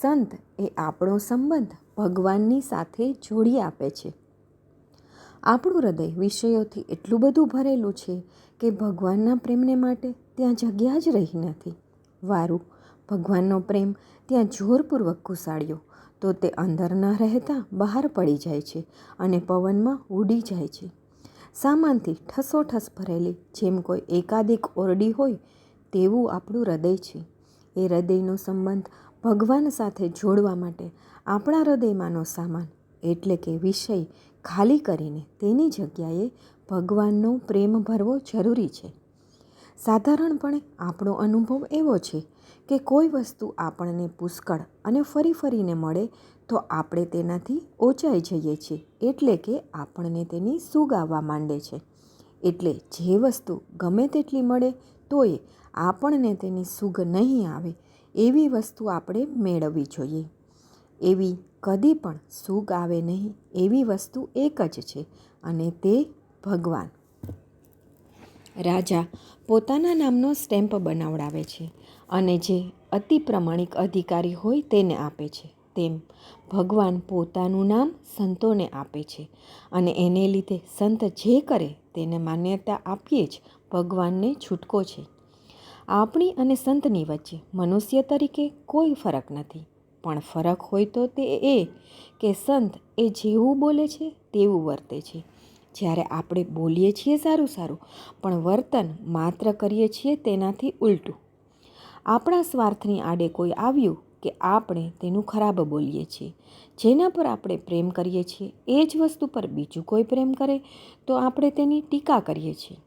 સંત એ આપણો સંબંધ ભગવાનની સાથે જોડી આપે છે. આપણું હૃદય વિષયોથી એટલું બધું ભરેલું છે કે ભગવાનના પ્રેમને માટે ત્યાં જગ્યા જ રહી નથી. વારું, ભગવાનનો પ્રેમ ત્યાં જોરપૂર્વક ઘુસાડ્યો તો તે અંદર ન રહેતા બહાર પડી જાય છે અને પવનમાં ઉડી જાય છે. સામાનથી ઠસોઠસ ભરેલી જેમ કોઈ એકાદિક ઓરડી હોય તેવું આપણું હૃદય છે. એ હૃદયનો સંબંધ ભગવાન સાથે જોડવા માટે આપણા હૃદયમાંનો સામાન એટલે કે વિષય ખાલી કરીને તેની જગ્યાએ ભગવાનનો પ્રેમ ભરવો જરૂરી છે. સાધારણપણે આપણો અનુભવ એવો છે કે કોઈ વસ્તુ આપણને પુષ્કળ અને ફરી ફરીને મળે તો આપણે તેનાથી ઓચાઈ જઈએ છીએ એટલે કે આપણને તેની સુગ આવવા માંડે છે. એટલે જે વસ્તુ ગમે તેટલી મળે તોય આપણને તેની સૂગ નહીં આવે એવી વસ્તુ આપણે મેળવવી જોઈએ. એવી કદી પણ સુખ આવે નહીં એવી વસ્તુ એક જ છે અને તે ભગવાન. રાજા પોતાના નામનો સ્ટેમ્પ બનાવડાવે છે અને જે અતિ પ્રમાણિક અધિકારી હોય તેને આપે છે. તેમ ભગવાન પોતાનું નામ સંતોને આપે છે અને એને લીધે સંત જે કરે તેને માન્યતા આપીએ જ ભગવાનને છૂટકો છે. આપણી અને સંતની વચ્ચે મનુષ્ય તરીકે કોઈ ફરક નથી. પણ ફરક હોય તો તે એ કે સંત એ જેવું બોલે છે, તેવું વર્તે છે. જ્યારે આપણે બોલીએ છીએ સારું સારું, પણ વર્તન માત્ર કરીએ છીએ તેનાથી ઉલટું. આપણા સ્વાર્થની આડે કોઈ આવ્યું કે આપણે તેનું ખરાબ બોલીએ છીએ. જેના પર આપણે પ્રેમ કરીએ છીએ, એ જ વસ્તુ પર બીજું કોઈ પ્રેમ કરે, તો આપણે તેની ટીકા કરીએ છીએ.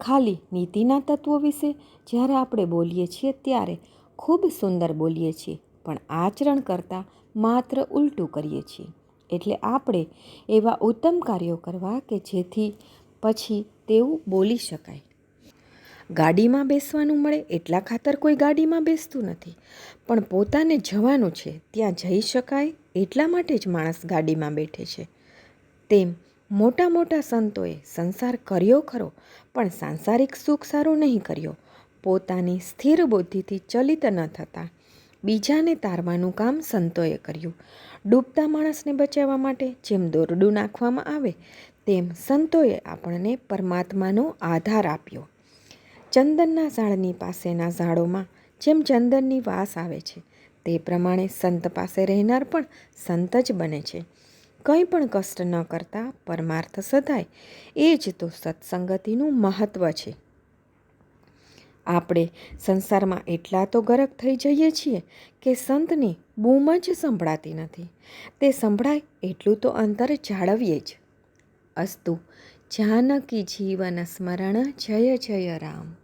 ખાલી નીતિના તત્વો વિશે જ્યારે આપણે બોલીએ છીએ ત્યારે ખૂબ સુંદર બોલીએ છીએ, પણ આચરણ કરતાં માત્ર ઉલટું કરીએ છીએ. એટલે આપણે એવા ઉત્તમ કાર્યો કરવા કે જેથી પછી તેવું બોલી શકાય. ગાડીમાં બેસવાનું મળે એટલા ખાતર કોઈ ગાડીમાં બેસતું નથી, પણ પોતાને જવાનું છે, ત્યાં જઈ શકાય એટલા માટે જ માણસ ગાડીમાં બેઠે છે. તેમ મોટા મોટા સંતોએ સંસાર કર્યો ખરો, પણ સાંસારિક સુખ સારો નહીં કર્યો. પોતાની સ્થિર બુદ્ધિથી ચલિત ન થતાં. બીજાને તારવાનું કામ સંતોએ કર્યું. ડૂબતા માણસને બચાવવા માટે જેમ દોરડું નાખવામાં આવે, તેમ સંતોએ આપણને પરમાત્માનો આધાર આપ્યો. ચંદનના ઝાડની પાસેના ઝાડોમાં જેમ ચંદનની વાસ આવે છે, તે પ્રમાણે સંત પાસે રહેનાર પણ સંત જ બને છે. કંઈ પણ કષ્ટ ન કરતા પરમાર્થ સધાય એ જ તો સત્સંગતિનું મહત્ત્વ છે. આપણે સંસારમાં એટલા તો ગરક થઈ જઈએ છીએ કે સંતની બૂમ જ સંભળાતી નથી. તે સંભળાય એટલું તો અંતર જાળવીએ જ. અસ્તુ, જાનકી જીવન સ્મરણ, જય જય રામ.